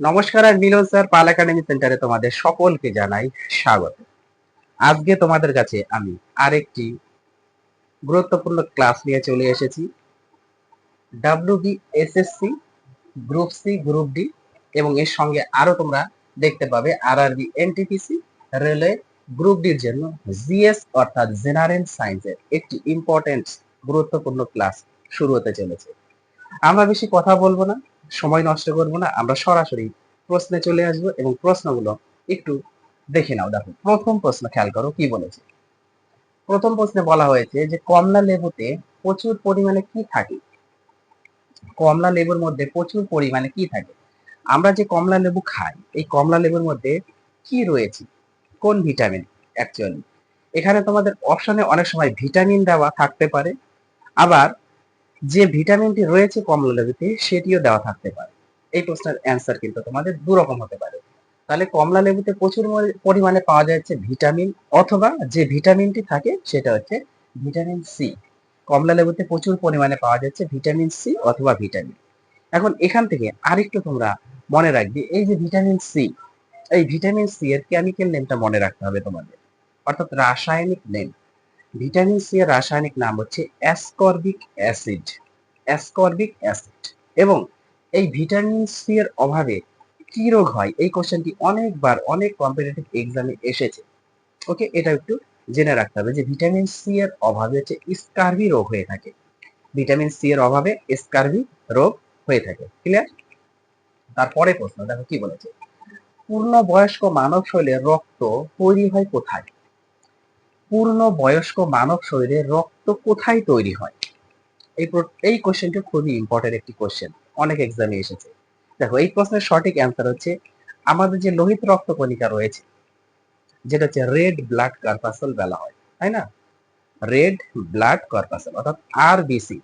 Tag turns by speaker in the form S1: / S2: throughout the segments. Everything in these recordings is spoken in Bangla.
S1: নমস্কার আর মিলন স্যার, পাল একাডেমি সেন্টারে তোমাদের সকলকে জানাই স্বাগত। আজকে তোমাদের কাছে আমি আরেকটি গুরুত্বপূর্ণ ক্লাস নিয়ে চলে এসেছি। WB SSC group C group D এবং এর সঙ্গে আরও তোমরা দেখতে পাবে আর আর আরআরবি এনটিপিসি রেলওয়ে গ্রুপ ডির জন্য জিএস অর্থাৎ জেনারেল সায়েন্সের একটি ইম্পর্টেন্ট গুরুত্বপূর্ণ ক্লাস শুরু হতে চলেছে। আমরা বেশি কথা বলব না। সময় নষ্ট করব না, আমরা সরাসরি প্রশ্নে চলে আসব এবং প্রশ্নগুলো একটু দেখে নাও। দেখো, প্রথম প্রশ্ন খেয়াল করো কি বলেছে। প্রথম প্রশ্নে বলা হয়েছে যে, কমলা লেবুতে প্রচুর পরিমাণে কি থাকে? কমলা লেবুর মধ্যে প্রচুর পরিমাণে কি থাকে? আমরা যে কমলা লেবু খাই, এই কমলা লেবুর মধ্যে কি রয়েছে? কোন ভিটামিন? অ্যাকচুয়ালি এখানে তোমাদের অপশনে অনেক সময় ভিটামিন দেওয়া থাকতে পারে। আবার যে ভিটামিনটি রয়েছে কমলা লেবুতে সেটিও দেওয়া থাকতে পারে। এই প্রশ্নের অ্যান্সার কিন্তু তোমাদের দু রকম হতে পারে। তাহলে কমলা লেবুতে প্রচুর পরিমাণে পাওয়া যাচ্ছে ভিটামিন, অথবা যে ভিটামিনটি থাকে, সেটা হচ্ছে ভিটামিন সি কমলা লেবুতে প্রচুর পরিমাণে পাওয়া যাচ্ছে ভিটামিন সি অথবা ভিটামিন। এখন এখান থেকে আরেকটু তোমরা মনে রাখবে, এই যে ভিটামিন সি এই ভিটামিন সি এর কেমিক্যাল নেমটা মনে রাখতে হবে তোমাদের। অর্থাৎ রাসায়নিক নেম ভিটামিন সি এর রাসায়নিক নাম হচ্ছে অ্যাসকর্বিক অ্যাসিড অ্যাসকর্বিক অ্যাসিড এবং এই ভিটামিন সি এর অভাবে কি রোগ হয়? এই কোশ্চেনটি অনেকবার, অনেক কম্পিটিটিভ এক্সামে এসেছে। ওকে এটা একটু জেনে রাখতে হবে যে ভিটামিন সি এর অভাবে হচ্ছে স্কারভি রোগ হয়ে থাকে। ভিটামিন সি এর অভাবে স্কারভি রোগ হয়ে থাকে। ক্লিয়ার তারপরে প্রশ্ন, দেখো কি বলেছে? পূর্ণ বয়স্ক মানব শরীরে রক্ত তৈরি হয় কোথায়? পূর্ণ বয়স্ক মানব শরীরে রক্ত কোথায় তৈরি হয়? এই এই কোশ্চেনটি খুবই ইম্পর্টেন্ট একটি কোশ্চেন অনেক এক্সামে এসেছে। দেখো, এই প্রশ্নের সঠিক অ্যান্সার হচ্ছে আমাদের যে লোহিত রক্ত কণিকা রয়েছে, যেটা হচ্ছে রেড ব্লাড কার্পাসল বলা হয়, তাই না? রেড ব্লাড কার্পাসল অর্থাৎ আরবিসি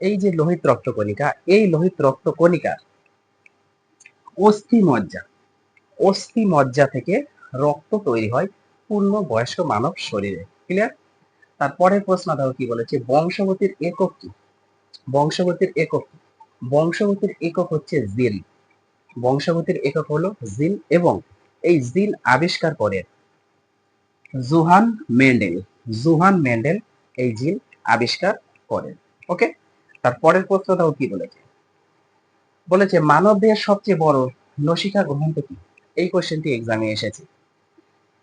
S1: এই যে লোহিত রক্ত কণিকা, এই লোহিত রক্ত কণিকার অস্থি মজ্জা অস্থি মজ্জা থেকে রক্ত তৈরি হয় পূর্ণ বয়স্ক মানব শরীরে। ক্লিয়ার তারপরের প্রশ্ন দেখো কি বলেছে, বংশগতির একক কি? বংশগতির একক বংশগতির একক হচ্ছে জিল বংশগতির একক হলো জিল এবং এই জিল আবিষ্কার করেন জুহান মেন্ডেল। জুহান মেন্ডেল এই জিল আবিষ্কার করেন ওকে তারপরের প্রশ্ন দেখো কি বলেছে? বলেছে মানব দেহের সবচেয়ে বড় নসিকা গ্রন্থ কি? এই কোশ্চেনটি এক্সামে এসেছে।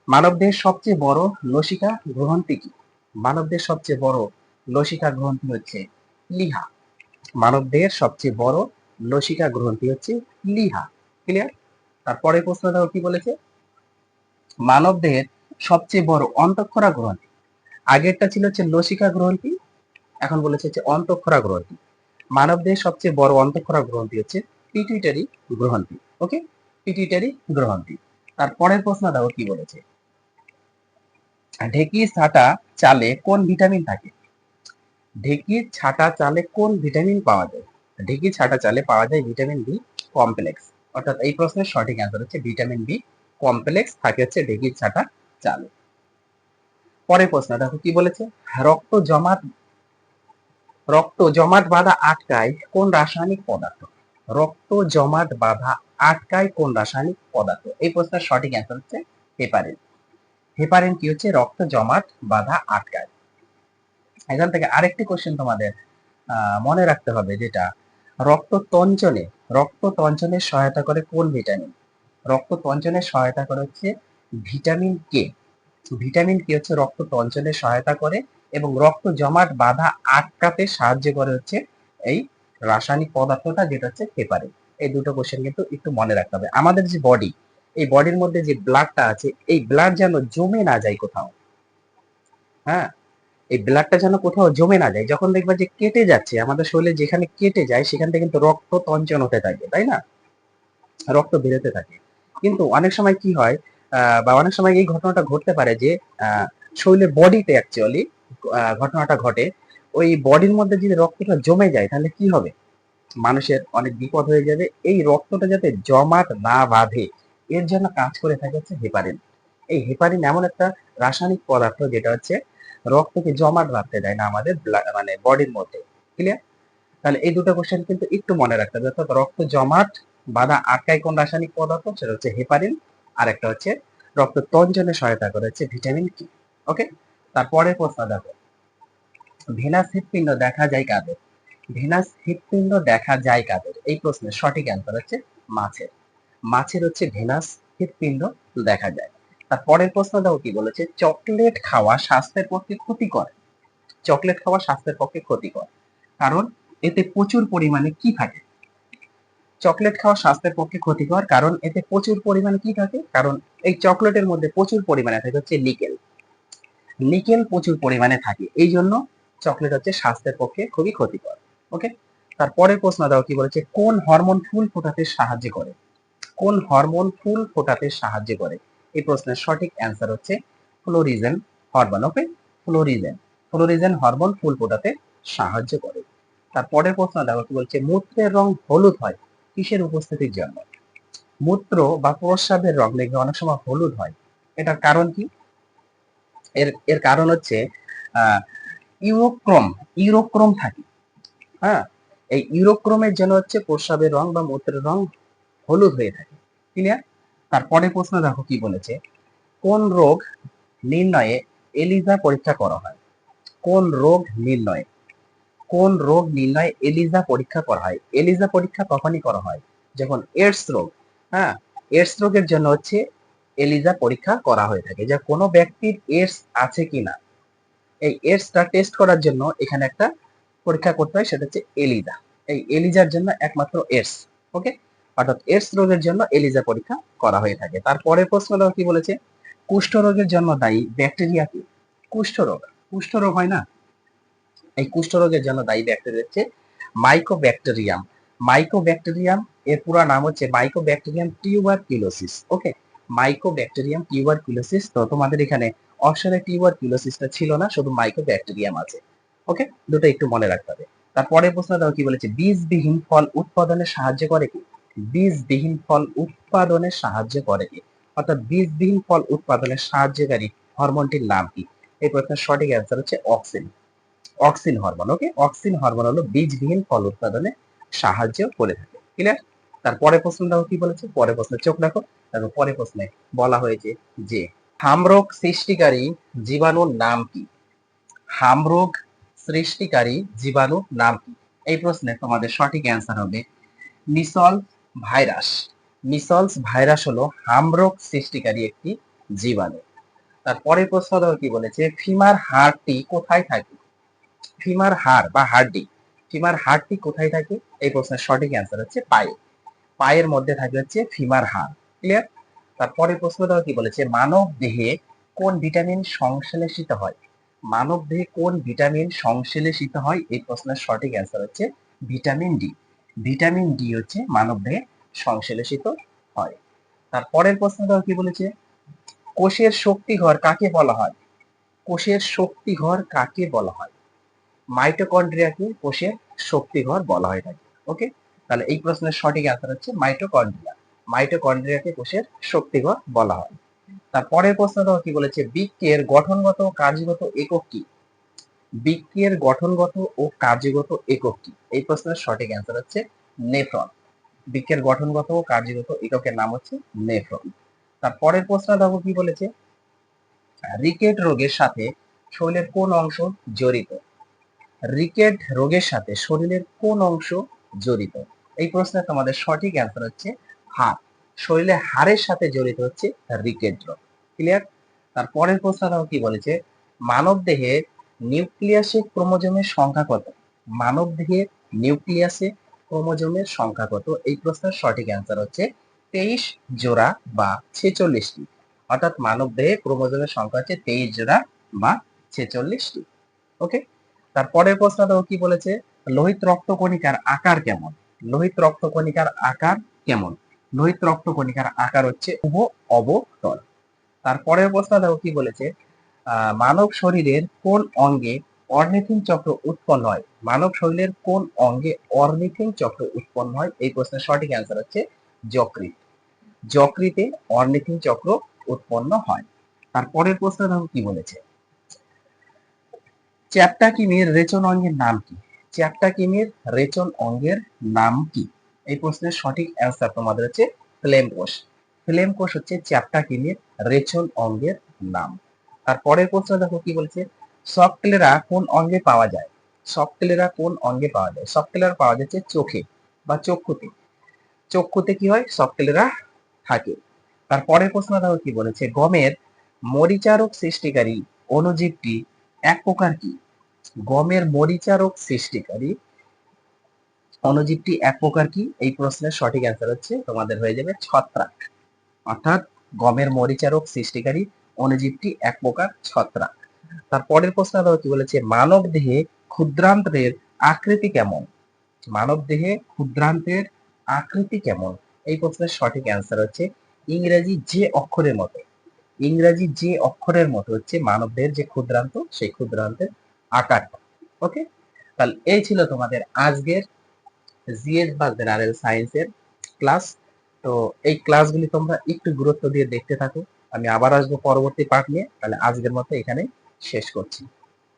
S1: মানবদেহের সবচেয়ে বড় লসিকা গ্রন্থি কি? মানবদেহের সবচেয়ে বড় লসিকা গ্রন্থি হচ্ছে লিহা। মানবদেহের সবচেয়ে বড় লসিকা গ্রন্থি হচ্ছে লিহা। ক্লিয়ার তারপরে প্রশ্ন দেখো কি বলেছে? মানবদেহের সবচেয়ে বড় অন্তঃক্ষরা গ্রন্থি। আগেরটা ছিল হচ্ছে লসিকা গ্রন্থি, এখন বলেছে হচ্ছে অন্তঃক্ষরা গ্রন্থি। মানবদেহের সবচেয়ে বড় অন্তঃক্ষরা গ্রন্থি হচ্ছে পিটুইটারি গ্রন্থি। ওকে পিটুইটারি গ্রন্থি। তারপরের প্রশ্ন দেখো কি বলেছে? ঢেকি ছাটা চালে কোন ভিটামিন থাকে? ঢেকি ছাটা চালে কোন ভিটামিন পাওয়া যায়? ঢেকি ছাটা চালে পাওয়া যায় ভিটামিন বি কমপ্লেক্স। অর্থাৎ এই প্রশ্নের সঠিক অ্যান্সার হচ্ছে ভিটামিন বি কমপ্লেক্স, থাকে হচ্ছে ঢেকি ছাটা চালে। পরের প্রশ্ন, দেখো কি বলেছে? রক্ত জমাট রক্ত জমাট বাঁধা আটকায় কোন রাসায়নিক পদার্থ? রক্ত জমাট বাঁধা আটকায় কোন রাসায়নিক পদার্থ? এই প্রশ্নের সঠিক অ্যান্সার হচ্ছে হেপারিন হেপারিন কি হচ্ছে? রক্ত জমাট, বাধা আটকায়। এখান থেকে আরেকটি কোশ্চেন তোমাদের মনে রাখতে হবে যেটা, রক্ত তঞ্চনে রক্ত তঞ্চনে সহায়তা করে কোন ভিটামিন রক্ত তঞ্চনে সহায়তা করে হচ্ছে ভিটামিন কে ভিটামিন কে হচ্ছে রক্ত তঞ্চনে সহায়তা করে এবং রক্ত জমাট, বাধা আটকাতে সাহায্য করে হচ্ছে এই রাসায়নিক পদার্থটা যেটা হচ্ছে হেপারিন এই দুটো কোশ্চেন কিন্তু একটু মনে রাখতে হবে। আমাদের যে বডি এই বডির মধ্যে যে ব্লাডটা আছে, এই ব্লাড যেন জমে না যায় কোথাও। হ্যাঁ? এই ব্লাডটা যেন কোথাও জমে না যায়। যখন দেখবা যে কেটে যাচ্ছে, আমাদের শরীরে যেখানে কেটে যায়, সেখান থেকে কিন্তু রক্ত তঞ্চন হতে থাকে, তাই না? রক্ত বেরোতে থাকে। কিন্তু অনেক সময় কি হয় বা অনেক সময় এই ঘটনাটা ঘটতে পারে যে শরীরের বডিতে অ্যাকচুয়ালি ঘটনাটা ঘটে। ওই বডির মধ্যে যদি রক্তটা জমে যায়, তাহলে কি হবে? মানুষের অনেক বিপদ হয়ে যাবে। এই রক্তটা যাতে জমাট না বাঁধে। এর জন্য কাজ করে থাকে হচ্ছে হেপারিন এই হেপারিন এমন একটা রাসায়নিক পদার্থ যেটা হচ্ছে রক্তকে জমাট রাখতে দেয় না আমাদের মানে বডির মধ্যে। ক্লিয়ার তাহলে এই দুটো কোশ্চেন কিন্তু একটু মনে রাখতে হবে। অর্থাৎ রক্ত জমাট বাধা আটকায় কোন রাসায়নিক পদার্থ? সেটা হচ্ছে হেপারিন আর একটা হচ্ছে রক্ত তঞ্জনে সহায়তা করে হচ্ছে ভিটামিন কি ওকে তারপরে প্রশ্ন দেখো। ভেনাস হৃৎপিণ্ড দেখা যায় কাদের? ভেনাস হৃৎপিণ্ড দেখা যায় কাদের? এই প্রশ্নের সঠিক অ্যান্সার হচ্ছে মাছের। মাছের হচ্ছে ভেনাস হৃৎপিণ্ড দেখা যায়। তার পরের প্রশ্ন দেখো কি বলেছে, চকলেট খাওয়া স্বাস্থ্যের পক্ষে ক্ষতিকর? চকলেট খাওয়া স্বাস্থ্যের পক্ষে ক্ষতিকর। কারণ এতে প্রচুর পরিমাণে কি থাকে? চকলেট খাওয়া স্বাস্থ্যের পক্ষে ক্ষতিকর, কারণ এতে প্রচুর পরিমাণে কি থাকে? কারণ এই চকলেটের মধ্যে প্রচুর পরিমাণে থাকে হচ্ছে নিকেল। নিকেল প্রচুর পরিমাণে থাকে এই জন্য চকলেট হচ্ছে স্বাস্থ্যের পক্ষে খুবই ক্ষতিকর। ওকে তারপরে প্রশ্ন দাও কি বলেছে, কোন হরমোন ফুল ফোটাতে সাহায্য করে? কোন হরমোন ফুল ফোটাতে সাহায্য করে? এই প্রশ্নের সঠিক অ্যান্সার হচ্ছে florigen hormone okay florigen florigen hormone ফুল ফোটাতে সাহায্য করে। তারপরের প্রশ্ন, দেখো কি বলছে, মূত্রের রং হলুদ হয়, কিসের উপস্থিতির জন্য? মূত্র বা প্রস্রাবের রং দেখবে অনেক সময় হলুদ হয়। এটার কারণ কি? এর এর কারণ হচ্ছে ইউরোক্রোম ইউরোক্রোম থাকে। হ্যাঁ? এই ইউরোক্রোমের জন্য হচ্ছে প্রস্রাবের রং বা মূত্রের রং হলুদ হয়ে থাকে। ক্লিয়ার তারপরে প্রশ্ন দেখো কি বলেছে। কোন রোগ নির্ণয়ে এলিজা পরীক্ষা করা হয়? কোন রোগ নির্ণয়ে? কোন রোগ নির্ণয়ে এলিজা পরীক্ষা করা হয়? এলিজা পরীক্ষা তখনই করা হয় যখন এডস রোগ হ্যাঁ? এডস রোগের জন্য হচ্ছে এলিজা পরীক্ষা করা হয়ে থাকে যে কোনো ব্যক্তির এডস আছে কিনা এই এডসটা টেস্ট করার জন্য এখানে একটা পরীক্ষা করতে হয়, সেটা হচ্ছে এলিজা। এই এলিজার জন্য একমাত্র এডস ওকে অর্থাৎ এডস রোগের জন্য এলিজা পরীক্ষা করা হয়ে থাকে। তারপরে প্রশ্ন কি বলেছে? কুষ্ঠ রোগের জন্য দায়ী ব্যাকটেরিয়া কি? কুষ্ঠ রোগ। কুষ্ঠ রোগ হয় না? এই কুষ্ঠ রোগের জন্য দায়ী ব্যাকটেরিয়া হচ্ছে মাইকোব্যাকটেরিয়াম মাইকোব্যাকটেরিয়াম এর পুরো নাম হচ্ছে mycobacterium tuberculosis okay mycobacterium tuberculosis তো তোমাদের এখানে অপশনে টিউবারকিউলোসিসটা ছিল না, শুধু মাইকোব্যাকটেরিয়াম আছে ওকে দুটো একটু মনে রাখতে হবে। তারপরে প্রশ্ন দাও কি বলেছে? বীজবিহীন ফল উৎপাদনে সাহায্য করে কি? বীজবিহীন ফল উৎপাদনে সাহায্য করে। কি অর্থাৎ বীজবিহীন ফল উৎপাদনে সাহায্যকারী হরমোনটির নাম কি? এই প্রশ্নের সঠিক অ্যান্সার হচ্ছে auxin auxin hormone okay auxin hormone হলো বীজবিহীন ফল উৎপাদনে সাহায্য করে থাকে। ক্লিয়ার তারপরে প্রশ্ন দেখো কি বলেছে? পরে প্রশ্নে চোখ রাখো। তারপর পরে প্রশ্নে বলা হয়েছে যে, হামরোগ সৃষ্টিকারী জীবাণুর নাম কি? হামরোগ সৃষ্টিকারী জীবাণুর নাম কি? এই প্রশ্নে তোমাদের সঠিক অ্যান্সার হবে মিসল ভাইরাস। মিসলস ভাইরাস হলো হামরোগ সৃষ্টিকারী একটি জীবাণু। তারপরে প্রশ্ন দেখো কি বলেছে, ফিমার হাড়টি কোথায় থাকে? ফিমার হাড় বা হাড্ডি ফিমার হাড়টি কোথায় থাকে? এই প্রশ্নের সঠিক অ্যান্সার হচ্ছে পায়ে। পায়ের মধ্যে থাকে হচ্ছে ফিমার হাড় ক্লিয়ার তারপরে প্রশ্ন দেখো কি বলেছে, মানব দেহে কোন ভিটামিন সংশ্লেষিত হয়? মানব দেহে কোন ভিটামিন সংশ্লেষিত হয়? এই প্রশ্নের সঠিক অ্যান্সার হচ্ছে ভিটামিন ডি। ভিটামিন ডি হচ্ছে মানব দেহে সংশ্লেষিত হয়। তারপরের প্রশ্ন দেখো কি বলেছে? কোষের শক্তিঘর কাকে বলা হয়? কোষের শক্তিঘর কাকে বলা হয়? মাইটোকন্ড্রিয়াকে কোষের শক্তিঘর বলা হয় থাকে ওকে তাহলে এই প্রশ্নের সঠিক অ্যান্সার হচ্ছে মাইটোকন্ড্রিয়া। মাইটোকন্ড্রিয়াকে কোষের শক্তিঘর বলা হয়। তারপরের প্রশ্নটা কি বলেছে? বৃক্কের গঠনগত, কার্যগত একক কি? বৃক্কের গঠনগত ও কার্যগত একক কি? এই প্রশ্নের সঠিক অ্যান্সার হচ্ছে নেফ্রন। বৃক্কের গঠনগত ও কার্যগত এককের নাম হচ্ছে নেফ্রন। তারপরের প্রশ্ন দেখো কি বলেছে? রিকেট রোগের সাথে শরীরের কোন অংশ জড়িত? রিকেট রোগের সাথে শরীরের কোন অংশ জড়িত? এই প্রশ্নের তোমাদের সঠিক অ্যান্সার হচ্ছে হাড়। শরীরে হাড়ের সাথে জড়িত হচ্ছে রিকেট রোগ। ক্লিয়ার তারপরের প্রশ্ন দেখো কি বলেছে? মানব দেহে নিউক্লিয়াসে ক্রোমোজোমের সংখ্যা কত? মানব দেহে নিউক্লিয়াসে ক্রোমোজোমের সংখ্যা কত? এই প্রশ্নের সঠিক অ্যান্সার হচ্ছে তেইশ জোড়া বা ছেচল্লিশটি। অর্থাৎ মানব দেহে ক্রোমোজোমের সংখ্যা হচ্ছে তেইশ জোড়া বা ছেচল্লিশটি। ওকে তারপরের প্রশ্ন দেখো কি বলেছে? লোহিত রক্তকণিকার আকার কেমন? লোহিত রক্তকণিকার আকার কেমন? লোহিত রক্তকণিকার আকার হচ্ছে উভ অবতল তারপরের প্রশ্ন দেখো কি বলেছে? মানব শরীরের কোন অঙ্গে অর্নিথিন চক্র উৎপন্ন হয়? মানব শরীরের কোন অঙ্গে অর্নিথিন চক্র উৎপন্ন হয়? এই প্রশ্নের সঠিক অ্যান্সার হচ্ছে যকৃত যকৃতে অর্নিথিন চক্র উৎপন্ন হয়। তারপরের প্রশ্ন দেখো কি বলেছে? চ্যাপ্টা কিমির রেচন অঙ্গের নাম কি? চ্যাপ্টা কিমির রেচন অঙ্গের নাম কি? এই প্রশ্নের সঠিক অ্যান্সার তোমাদের হচ্ছে ফ্লেম কোষ ফ্লেম কোষ হচ্ছে চ্যাপ্টাকিনের রেচন অঙ্গের নাম। তার পরের প্রশ্ন দেখো কি বলছে? সফটলেরা কোন অঙ্গে পাওয়া যায়? সফটলেরা কোন অঙ্গে পাওয়া যায়? সফটলেরা পাওয়া যাচ্ছে চোখে বা চক্ষুতে। চক্ষুতে কি হয়? সফটলেরা থাকে। তার পরের প্রশ্ন দেখো কি বলেছে? গমের মরিচারক সৃষ্টিকারী অণুজীবটি এক প্রকার কি? গমের মরিচারক সৃষ্টিকারী অণুজীবটি এক প্রকার কি? এই প্রশ্নের সঠিক অ্যান্সার হচ্ছে তোমাদের হয়ে যাবে ছত্রাক। অর্থাৎ গমের মরিচারক সৃষ্টিকারী অণুজীবটি এক প্রকার ছত্রাক। তার পরের প্রশ্ন কি বলেছে, মানব দেহে ক্ষুদ্রান্তের আকৃতি কেমন? মানব দেহে ক্ষুদ্রান্তের আকৃতি কেমন? এই প্রশ্নের সঠিক অ্যান্সার হচ্ছে ইংরেজি যে অক্ষরের মতো। ইংরেজি যে অক্ষরের মতো হচ্ছে মানবদের যে ক্ষুদ্রান্ত, সেই ক্ষুদ্রান্তের আকারটা ওকে তাহলে এই ছিল তোমাদের আজকের জিএস বা জেনারেল সায়েন্সের ক্লাস তো এই ক্লাসগুলি তোমরা একটু গুরুত্ব দিয়ে দেখতে থাকো। আমি আবার আসব পরবর্তী পার্ট নিয়ে তাহলে আজকের মতো এখানে শেষ করছি।